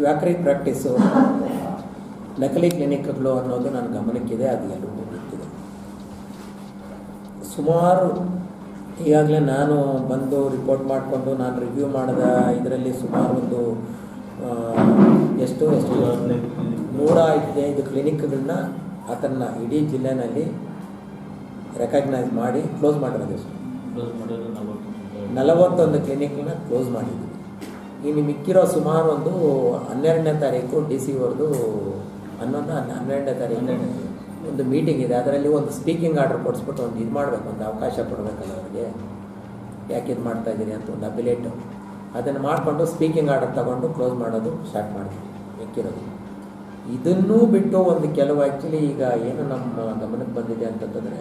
ಕ್ವಾಕ್ರಿ practice ನಕಲಿ ಕ್ಲಿನಿಕ್ಗಳು ಅನ್ನೋದು ನನ್ನ ಗಮನಕ್ಕಿದೆ ಅದು ಎಲ್ಲರಿಗೂ ಗೊತ್ತಿದೆ. ಸುಮಾರು ಈಗಾಗಲೇ ನಾನು ಬಂದು ರಿಪೋರ್ಟ್ ಮಾಡಿಕೊಂಡು ನಾನು ರಿವ್ಯೂ ಮಾಡಿದ ಇದರಲ್ಲಿ ಸುಮಾರು ಒಂದು ಎಷ್ಟು ಎಷ್ಟು ನೂರ ಹದಿನೈದು ಕ್ಲಿನಿಕ್ಗಳನ್ನ ಅದನ್ನು ಇಡೀ ಜಿಲ್ಲೆನಲ್ಲಿ ರೆಕಗ್ನೈಸ್ ಮಾಡಿ ಕ್ಲೋಸ್ ಮಾಡಿರೋದು. ಎಷ್ಟು ನಲವತ್ತೊಂದು. ಕ್ಲಿನಿಕ್ನ ಕ್ಲೋಸ್ ಮಾಡಿದ್ದೀವಿ ಇನ್ನು ಮಿಕ್ಕಿರೋ ಸುಮಾರು ಒಂದು ಹನ್ನೆರಡನೇ ತಾರೀಕು ಡಿ ಸಿ ಅವ್ರದ್ದು ಹನ್ನೊಂದು ಹನ್ನೆ- ಹನ್ನೆರಡನೇ ತಾರೀಕು ಒಂದು ಮೀಟಿಂಗ್ ಇದೆ. ಅದರಲ್ಲಿ ಒಂದು ಸ್ಪೀಕಿಂಗ್ ಆರ್ಡರ್ ಕೊಡಿಸ್ಬಿಟ್ಟು ಒಂದು ಇದು ಮಾಡಬೇಕು ಒಂದು ಅವಕಾಶ ಕೊಡಬೇಕಲ್ಲ ಅವ್ರಿಗೆ. ಯಾಕೆ ಇದು ಮಾಡ್ತಾ ಇದ್ದೀರಿ ಅಂತ ಒಂದು ಅಬಿಲೇಟ್ ಅದನ್ನು ಮಾಡಿಕೊಂಡು ಸ್ಪೀಕಿಂಗ್ ಆರ್ಡರ್ ತಗೊಂಡು ಕ್ಲೋಸ್ ಮಾಡೋದು ಸ್ಟಾರ್ಟ್ ಮಾಡ್ತೀವಿ ಮಿಕ್ಕಿರೋದು. ಇದನ್ನೂ ಬಿಟ್ಟು ಒಂದು ಕೆಲವು ಆ್ಯಕ್ಚುಲಿ ಈಗ ಏನು ನಮ್ಮ ಗಮನಕ್ಕೆ ಬಂದಿದೆ ಅಂತಂತಂದರೆ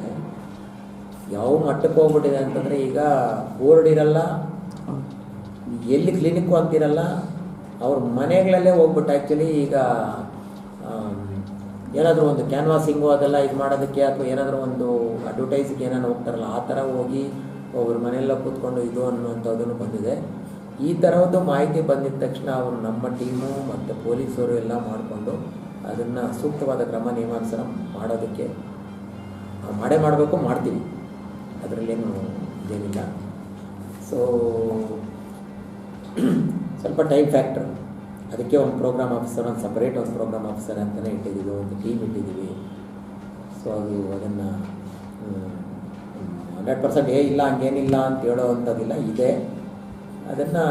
ಯಾವ ಮಟ್ಟಕ್ಕೆ ಹೋಗ್ಬಿಟ್ಟಿದೆ ಅಂತಂದರೆ ಈಗ ಬೋರ್ಡ್ ಇರಲ್ಲ ಎಲ್ಲಿ ಕ್ಲಿನಿಕ್ಕು ಅಂತಿರಲ್ಲ ಅವ್ರ ಮನೆಗಳಲ್ಲೇ ಹೋಗ್ಬಿಟ್ಟು ಆ್ಯಕ್ಚುಲಿ ಈಗ ಏನಾದರೂ ಒಂದು ಕ್ಯಾನ್ವಾಸಿಂಗು ಅದೆಲ್ಲ ಇದು ಮಾಡೋದಕ್ಕೆ ಅಥವಾ ಏನಾದರೂ ಒಂದು ಅಡ್ವರ್ಟೈಸ್ಗೆ ಏನಾದ್ರು ಹೋಗ್ತಾರಲ್ಲ, ಆ ಥರ ಹೋಗಿ ಒಬ್ಬರ ಮನೆಯೆಲ್ಲ ಕೂತ್ಕೊಂಡು ಇದು ಅನ್ನುವಂಥದ್ದನ್ನು ಬಂದಿದೆ. ಈ ಥರದ್ದು ಮಾಹಿತಿ ಬಂದಿದ ತಕ್ಷಣ ಅವರು ನಮ್ಮ ಟೀಮು ಮತ್ತು ಪೊಲೀಸರು ಎಲ್ಲ ಮಾಡಿಕೊಂಡು ಅದನ್ನು ಸೂಕ್ತವಾದ ಕ್ರಮ ನಿಯಮಾನುಸಾರ ಮಾಡೋದಕ್ಕೆ ಮಾಡೇ ಮಾಡಬೇಕು, ಮಾಡ್ತೀವಿ. ಅದರಲ್ಲೇನು ಇದೇನಿಲ್ಲ. ಸೊ ಸ್ವಲ್ಪ ಟೈಮ್ ಫ್ಯಾಕ್ಟರ್ ಅದಕ್ಕೆ ಒಂದು ಪ್ರೋಗ್ರಾಮ್ ಆಫೀಸರ್ ಒಂದು ಸಪ್ರೇಟ್ ಒಂದು ಪ್ರೋಗ್ರಾಮ್ ಆಫೀಸರ್ ಅಂತಲೇ ಇಟ್ಟಿದ್ದೀವಿ, ಒಂದು ಟೀಮ್ ಇಟ್ಟಿದ್ದೀವಿ. ಸೊ ಅದು ಅದನ್ನು ಹಂಡ್ರೆಡ್ ಪರ್ಸೆಂಟ್ ಏ ಇಲ್ಲ, ಹಂಗೇನಿಲ್ಲ ಅಂತ ಹೇಳೋ ಅಂಥದ್ದಿಲ್ಲ ಇದೆ. ಅದನ್ನು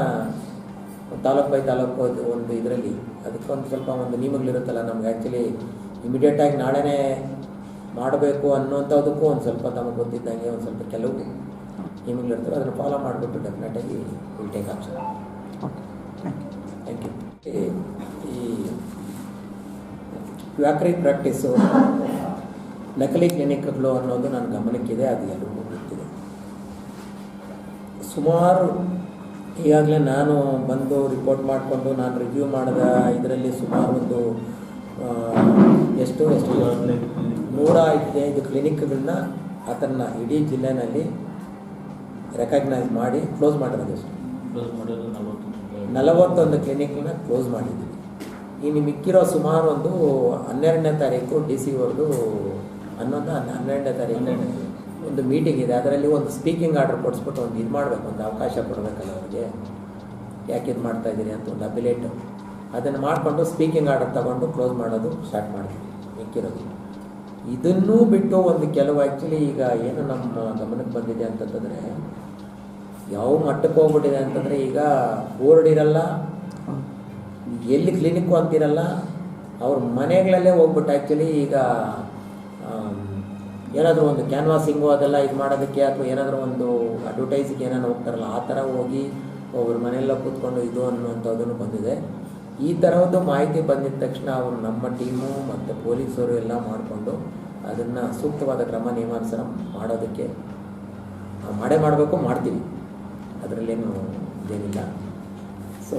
ತಾಲೂಕು ಬೈ ತಾಲೂಕು ಒಂದು ಇದರಲ್ಲಿ ಅದಕ್ಕೊಂದು ಸ್ವಲ್ಪ ಒಂದು ನಿಯಮಗಳಿರುತ್ತಲ್ಲ ನಮ್ಗೆ ಆ್ಯಕ್ಚುಲಿ ಇಮಿಡಿಯೇಟಾಗಿ ನಾಳೆನೇ ಮಾಡಬೇಕು ಅನ್ನೋಂಥದಕ್ಕೂ ಒಂದು ಸ್ವಲ್ಪ ತಮಗೆ ಗೊತ್ತಿದ್ದಂಗೆ ಒಂದು ಸ್ವಲ್ಪ ಕೆಲವು ನಿಯಮಗಳಿರ್ತವೆ ಅದನ್ನು ಫಾಲೋ ಮಾಡಿಬಿಟ್ಟು ಡೆಫಿನೆಟಾಗಿ will take action okay thank you ಈ ವ್ಯಾಕ್ರಿ ಪ್ರಾಕ್ಟೀಸು ನಕಲಿ ಕ್ಲಿನಿಕ್ಗಳು ಅನ್ನೋದು ನನ್ನ ಗಮನಕ್ಕಿದೆ, ಅದು ಎಲ್ಲರಿಗೂ ಗೊತ್ತಿದೆ. ಸುಮಾರು ಈಗಾಗಲೇ ನಾನು ಬಂದು ರಿಪೋರ್ಟ್ ಮಾಡಿಕೊಂಡು ನಾನು ರಿವ್ಯೂ ಮಾಡಿದ ಇದರಲ್ಲಿ ಸುಮಾರು ಒಂದು ಎಷ್ಟು ಎಷ್ಟು, ನೂರ ಹದಿನೈದು ಕ್ಲಿನಿಕ್ಗಳನ್ನ ಅದನ್ನು ಇಡೀ ಜಿಲ್ಲೆನಲ್ಲಿ ರೆಕಗ್ನೈಸ್ ಮಾಡಿ ಕ್ಲೋಸ್ ಮಾಡಿರೋದು ನಲವತ್ತೊಂದು ಕ್ಲಿನಿಕ್ನ ಕ್ಲೋಸ್ ಮಾಡಿದ್ದೀವಿ ಇನ್ನು ಮಿಕ್ಕಿರೋ ಸುಮಾರು ಒಂದು ಹನ್ನೆರಡನೇ ತಾರೀಕು ಡಿ ಸಿ ಅವ್ರದ್ದು ಹನ್ನೊಂದು ಹನ್ನೆ- ಹನ್ನೆರಡನೇ ತಾರೀಕು ಒಂದು ಮೀಟಿಂಗ್ ಇದೆ. ಅದರಲ್ಲಿ ಒಂದು ಸ್ಪೀಕಿಂಗ್ ಆರ್ಡರ್ ಕೊಡಿಸ್ಬಿಟ್ಟು ಒಂದು ಇದು ಮಾಡಬೇಕು ಒಂದು ಅವಕಾಶ ಕೊಡಬೇಕಲ್ಲ ಅವ್ರಿಗೆ. ಯಾಕೆ ಇದು ಮಾಡ್ತಾ ಇದ್ದೀರಿ ಅಂತ ಒಂದು ಅಬಿಲೇಟ್ ಅದನ್ನು ಮಾಡಿಕೊಂಡು ಸ್ಪೀಕಿಂಗ್ ಆರ್ಡರ್ ತಗೊಂಡು ಕ್ಲೋಸ್ ಮಾಡೋದು ಸ್ಟಾರ್ಟ್ ಮಾಡ್ತೀವಿ ಮಿಕ್ಕಿರೋದು. ಇದನ್ನೂ ಬಿಟ್ಟು ಒಂದು ಕೆಲವು ಆ್ಯಕ್ಚುಲಿ ಈಗ ಏನು ನಮ್ಮ ಗಮನಕ್ಕೆ ಬಂದಿದೆ ಅಂತಂತಂದರೆ ಯಾವ ಮಟ್ಟಕ್ಕೆ ಹೋಗ್ಬಿಟ್ಟಿದೆ ಅಂತಂದರೆ ಈಗ ಬೋರ್ಡ್ ಇರಲ್ಲ, ಎಲ್ಲಿ ಕ್ಲಿನಿಕ್ಕು ಅಂತಿರಲ್ಲ ಅವ್ರ ಮನೆಗಳಲ್ಲೇ ಹೋಗ್ಬಿಟ್ಟು ಆ್ಯಕ್ಚುಲಿ ಈಗ ಏನಾದರೂ ಒಂದು ಕ್ಯಾನ್ವಾಸಿಂಗು ಅದೆಲ್ಲ ಇದು ಮಾಡೋದಕ್ಕೆ ಅಥವಾ ಏನಾದರೂ ಒಂದು ಅಡ್ವರ್ಟೈಸಿಗೆ ಏನಾದ್ರು ಹೋಗ್ತಾರಲ್ಲ, ಆ ಥರ ಹೋಗಿ ಅವ್ರ ಮನೆಯೆಲ್ಲ ಕೂತ್ಕೊಂಡು ಇದು ಅನ್ನುವಂಥದ್ದನ್ನು ಬಂದಿದೆ. ಈ ಥರದ್ದು ಮಾಹಿತಿ ಬಂದಿದ ತಕ್ಷಣ ಅವರು ನಮ್ಮ ಟೀಮು ಮತ್ತು ಪೊಲೀಸರು ಎಲ್ಲ ಮಾಡಿಕೊಂಡು ಅದನ್ನು ಸೂಕ್ತವಾದ ಕ್ರಮ ನಿಯಮಾನುಸಾರ ಮಾಡೋದಕ್ಕೆ ಮಾಡೇ ಮಾಡಬೇಕು, ಮಾಡ್ತೀವಿ. ಅದರಲ್ಲೇನು ಇದೇನಿಲ್ಲ. ಸೊ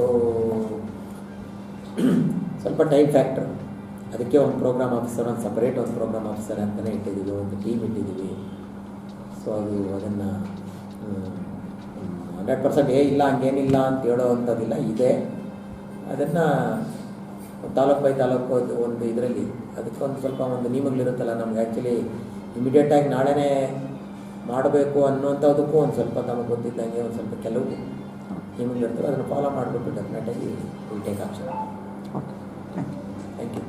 ಸ್ವಲ್ಪ ಟೈಮ್ ಫ್ಯಾಕ್ಟರ್ ಅದಕ್ಕೆ ಒಂದು ಪ್ರೋಗ್ರಾಮ್ ಆಫೀಸರ್ ಒಂದು ಸಪರೇಟ್ ಒಂದು ಪ್ರೋಗ್ರಾಮ್ ಆಫೀಸರ್ ಅಂತಲೇ ಇಟ್ಟಿದ್ದೀವಿ, ಒಂದು ಟೀಮ್ ಇಟ್ಟಿದ್ದೀವಿ. ಸೊ ಅದು ಅದನ್ನು ಹಂಡ್ರೆಡ್ ಪರ್ಸೆಂಟ್ ಏ ಇಲ್ಲ, ಹಂಗೇನಿಲ್ಲ ಅಂತ ಹೇಳೋ ಅಂಥದ್ದಿಲ್ಲ, ಇದೆ. ಅದನ್ನು ತಾಲೂಕು ಬೈ ತಾಲೂಕು ಒಂದು ಇದರಲ್ಲಿ, ಅದಕ್ಕೊಂದು ಸ್ವಲ್ಪ ಒಂದು ನಿಯಮಗಳಿರುತ್ತಲ್ಲ, ನಮ್ಗೆ ಆ್ಯಕ್ಚುಲಿ ಇಮಿಡಿಯೇಟಾಗಿ ನಾಳೆನೇ ಮಾಡಬೇಕು ಅನ್ನೋಂಥದ್ದಕ್ಕೂ ಒಂದು ಸ್ವಲ್ಪ ತಮಗೆ ಗೊತ್ತಿದ್ದಂಗೆ ಒಂದು ಸ್ವಲ್ಪ ಕೆಲವು ನಿಮಗೆ ಇರ್ತವೆ. ಅದನ್ನು ಫಾಲೋ ಮಾಡಿಬಿಟ್ಟು ಡೆಫಿನೆಟಾಗಿ will take action okay thank you